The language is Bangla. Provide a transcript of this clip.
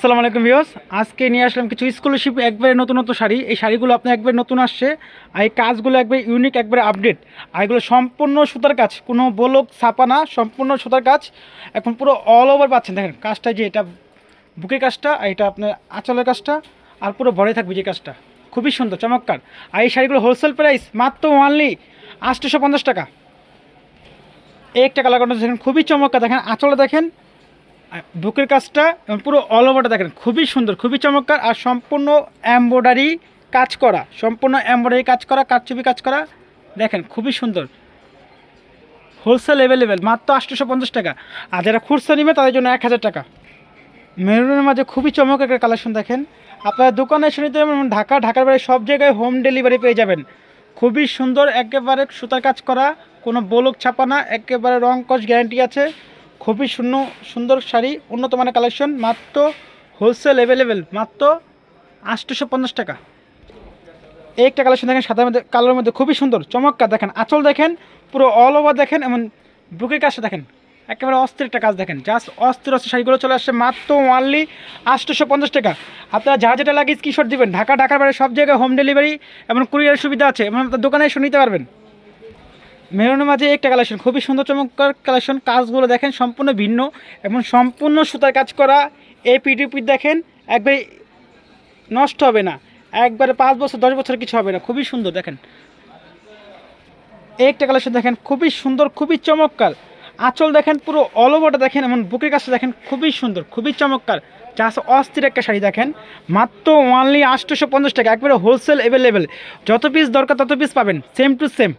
আসসালামু আলাইকুম ভিউস আজকে নিয়ে আসলাম কিছু স্কলারশিপ একবারে নতুন নতুন শাড়ি। এই শাড়িগুলো আপনার একবারে নতুন আসছে আর এই কাজগুলো একবারে ইউনিক একবারে আপডেট আর এগুলো সম্পূর্ণ সুতার কাজ। কোনো বলক, ছাপা না, সম্পূর্ণ সুতার কাজ। এখন পুরো অল ওভার পাচ্ছেন। দেখেন, কাজটা যে এটা বুকের কাজটা আর এটা আপনার আঁচলের কাজটা। আর পুরো ভরে থাকবে যে কাজটা। খুবই সুন্দর, চমৎকার। আর এই শাড়িগুলো হোলসেল প্রাইস মাত্র ওনলি আটশোশো পঞ্চাশ টাকা। এই একটা কালার দেখেন, খুবই চমৎকার। দেখেন আঁচলে দেখেন বুকের কাজটা পুরো অল ওভারটা দেখেন, খুবই সুন্দর, খুবই চমৎকার আর সম্পূর্ণ এমব্রয়ডারি কাজ করা, সম্পূর্ণ এমব্রয়ডারি কাজ করা কারচুপি কাজ করা, দেখেন খুবই সুন্দর। হোলসেল অ্যাভেলেবেল মাত্র আটশোশো পঞ্চাশ টাকা। আর যারা খুচরা নেবে, তাদের জন্য এক হাজার টাকা। মেরুনের মাঝে খুবই চমৎকার একটা কালেকশন দেখেন। আপনার দোকানে এসে নিতে পারবেন, ঢাকা, ঢাকার বাইরে সব জায়গায় হোম ডেলিভারি পেয়ে যাবেন। খুবই সুন্দর, একেবারে সুতার কাজ করা, কোনো বলক ছাপা না, একেবারে রং কস গ্যারান্টি আছে। খুবই শূন্য, সুন্দর শাড়ি, উন্নত মানের কালেকশন মাত্র হোলসেল অ্যাভেলেবেল মাত্র আটশোশো পঞ্চাশ টাকা। এই একটা কালেকশন দেখেন সাদা মধ্যে, কালোর মধ্যে খুবই সুন্দর, চমৎকার দেখেন, আঁচল দেখেন, পুরো অল ওভার দেখেন এমন বুকের কাজটা দেখেন, একেবারে অস্থির একটা কাজ দেখেন জাস্ট অস্থির অস্থির শাড়িগুলো চলে আসছে মাত্র ওয়ানলি আটশোশো পঞ্চাশ টাকা। আপনারা যা যেটা লাগে স্ক্রিনশট দিবেন, ঢাকা, ঢাকার বাইরে সব জায়গায় হোম ডেলিভারি এবং কুরিয়ারের সুবিধা আছে, এবং আপনার দোকানে এসে নিতে পারবেন। মেরুনের মাঝে একটা কালেকশন খুবই সুন্দর চমৎকার কালেকশন কাজগুলো দেখেন সম্পূর্ণ ভিন্ন এবং সম্পূর্ণ সুতার কাজ করা। এই পিডিপি দেখেন, একবারে নষ্ট হবে না। একবারে পাঁচ বছর, দশ বছর কিছু হবে না। খুবই সুন্দর, দেখেন। একটা কালেকশন দেখেন, খুবই সুন্দর, খুবই চমৎকার। আঁচল দেখেন, পুরো অল ওভারটা দেখেন এমন বুকের কাছে দেখেন, খুবই সুন্দর, খুবই চমৎকার। জাস্ট অস্থির একটা শাড়ি দেখেন, মাত্র ওনলি আটশোশো পঞ্চাশ টাকা, একবারে হোলসেল অ্যাভেলেবেল যত পিস দরকার, তত পিস পাবেন সেম টু সেম